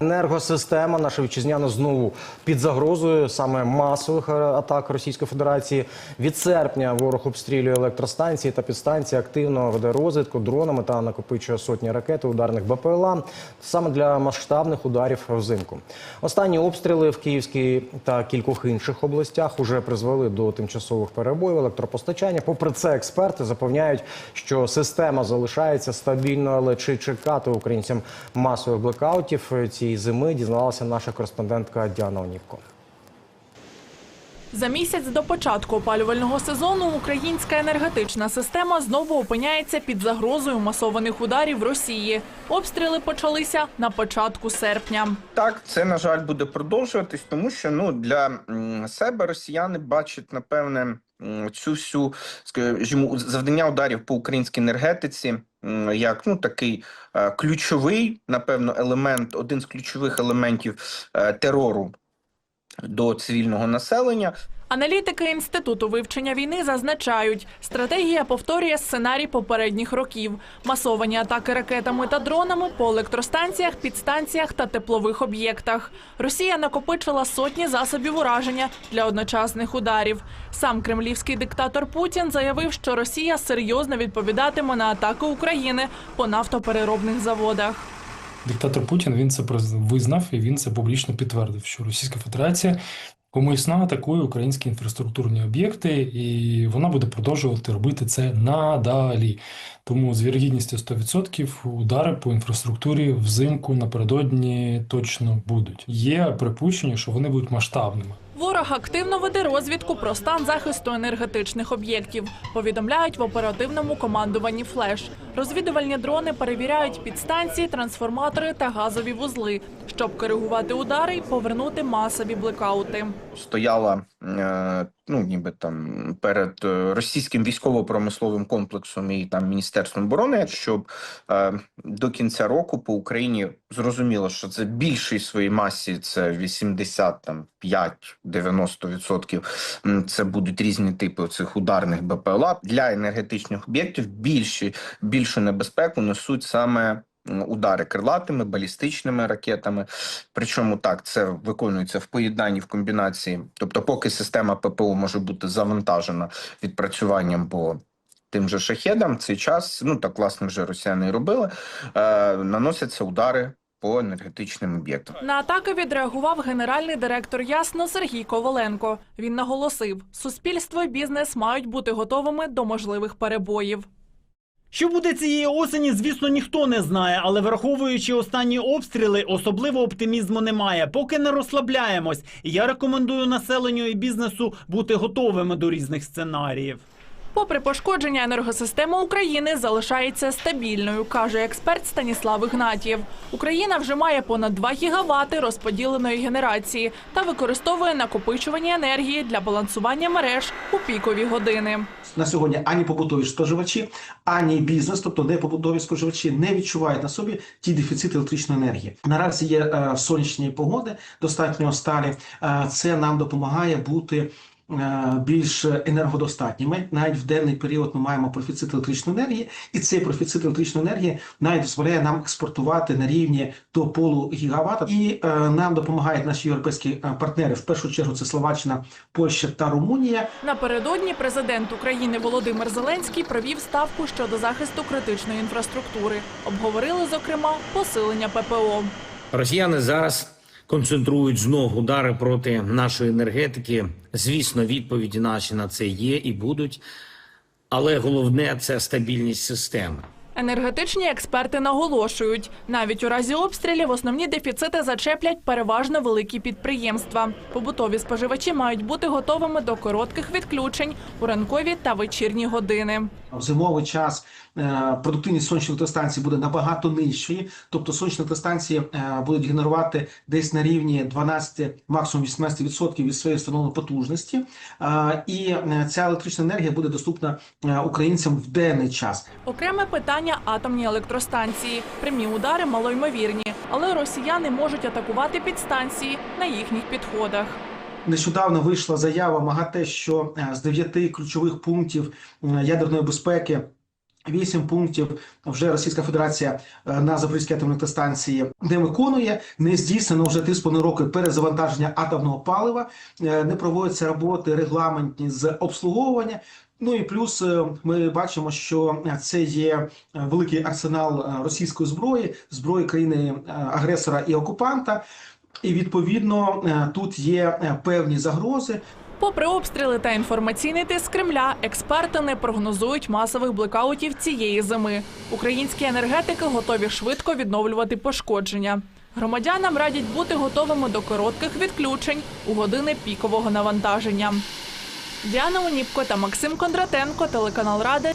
Енергосистема наша вітчизняна знову під загрозою саме масових е, атак Російської Федерації. Від серпня ворог обстрілює електростанції та підстанції, активно веде розвідку дронами та накопичує сотні ракет і ударних БПЛА саме для масштабних ударів взимку. Останні обстріли в Київській та кількох інших областях уже призвели до тимчасових перебоїв електропостачання. Попри це, експерти запевняють, що система залишається стабільною, але чи чекати українцям масових блекаутів цієї зими дізналася наша кореспондентка Діана Онівко. За місяць до початку опалювального сезону українська енергетична система знову опиняється під загрозою масованих ударів Росії. Обстріли почалися на початку серпня. Так, це на жаль буде продовжуватись, тому що ну для себе росіяни бачать напевне цю всю скажімо, завдання ударів по українській енергетиці як ну такий е, ключовий, напевно, елемент, один з ключових елементів е, терору до цивільного населення. Аналітики інституту вивчення війни зазначають, стратегія повторює сценарій попередніх років: масовані атаки ракетами та дронами по електростанціях, підстанціях та теплових об'єктах. Росія накопичила сотні засобів ураження для одночасних ударів. Сам кремлівський диктатор Путін заявив, що Росія серйозно відповідатиме на атаки України по нафтопереробних заводах. Диктатор Путін він це визнав і він це публічно підтвердив, що Російська Федерація умисно атакує українські інфраструктурні об'єкти, і вона буде продовжувати робити це надалі. Тому з вірогідністю 100% удари по інфраструктурі взимку напередодні точно будуть. Є припущення, що вони будуть масштабними. Ворог активно веде розвідку про стан захисту енергетичних об'єктів. Повідомляють в оперативному командуванні «Флеш». Розвідувальні дрони перевіряють підстанції, трансформатори та газові вузли, щоб коригувати удари і повернути масові блекаути. стояла е, ну ніби там перед е, російським військово-промисловим комплексом і там міністерством оборони, щоб е, до кінця року по Україні зрозуміло, що це більшій своїй масі, це 80 там 5-90%. Це будуть різні типи цих ударних БПЛА для енергетичних об'єктів. Більші більшу небезпеку несуть саме. Удари крилатими балістичними ракетами, Причому так це виконується в поєднанні в комбінації. Тобто, поки система ППО може бути завантажена відпрацюванням по тим же шахедам, цей час, ну так власне вже росіяни і робили, е, наносяться удари по енергетичним об'єктам. На атаки відреагував генеральний директор Ясно Сергій Коваленко. Він наголосив, суспільство і бізнес мають бути готовими до можливих перебоїв. Що буде цієї осені, звісно, ніхто не знає, але враховуючи останні обстріли, особливо оптимізму немає. Поки не розслабляємось. І я рекомендую населенню і бізнесу бути готовими до різних сценаріїв. Попри пошкодження, енергосистема України залишається стабільною, каже експерт Станіслав Ігнатієв. Україна вже має понад 2 гігавати розподіленої генерації та використовує накопичувані енергії для балансування мереж у пікові години. на сьогодні ані побутові споживачі, ані бізнес, тобто не побутові споживачі, не відчувають на собі ті дефіцити електричної енергії. Наразі є е, сонячні погоди, достатньо сталі. Е, це нам допомагає бути. Е, Більш енергодостатніми навіть в денний період ми маємо профіцит електричної енергії, і цей профіцит електричної енергії навіть дозволяє нам експортувати на рівні до полу гігавата. І е, нам допомагають наші європейські е, партнери. В першу чергу це Словаччина, Польща та Румунія. Напередодні президент України Володимир Зеленський провів ставку щодо захисту критичної інфраструктури. Обговорили, зокрема, посилення ППО. Росіяни зараз концентрують знов удари проти нашої енергетики. Звісно, відповіді наші на це є і будуть. Але головне це стабільність системи. Енергетичні експерти наголошують, навіть у разі обстрілів основні дефіцити зачеплять переважно великі підприємства. Побутові споживачі мають бути готовими до коротких відключень у ранкові та вечірні години. В зимовий час е, продуктивність сонячних електростанцій буде набагато нижчою, тобто сонячні електростанції е, будуть генерувати десь на рівні 12, максимум 18% від своєї встановленої потужності, Е, і ця електрична енергія буде доступна українцям в денний час. Окреме питання атомні електростанції. Прямі удари малоймовірні, але росіяни можуть атакувати підстанції на їхніх підходах. Нещодавно вийшла заява МАГАТЕ, що е, з дев'яти ключових пунктів е, ядерної безпеки Вісім пунктів вже Російська Федерація е, на Запорізькій атомній електростанції не виконує. Не здійснено вже 3,5 роки перезавантаження атомного палива, е, не проводяться роботи регламентні з обслуговування. Ну і плюс е, ми бачимо, що це є великий арсенал російської зброї, зброї країни агресора і окупанта. І відповідно тут є певні загрози. Попри обстріли та інформаційний тиск Кремля, експерти не прогнозують масових блекаутів цієї зими. Українські енергетики готові швидко відновлювати пошкодження. Громадянам радять бути готовими до коротких відключень у години пікового навантаження. Діана Уніпко та Максим Кондратенко, телеканал Ради,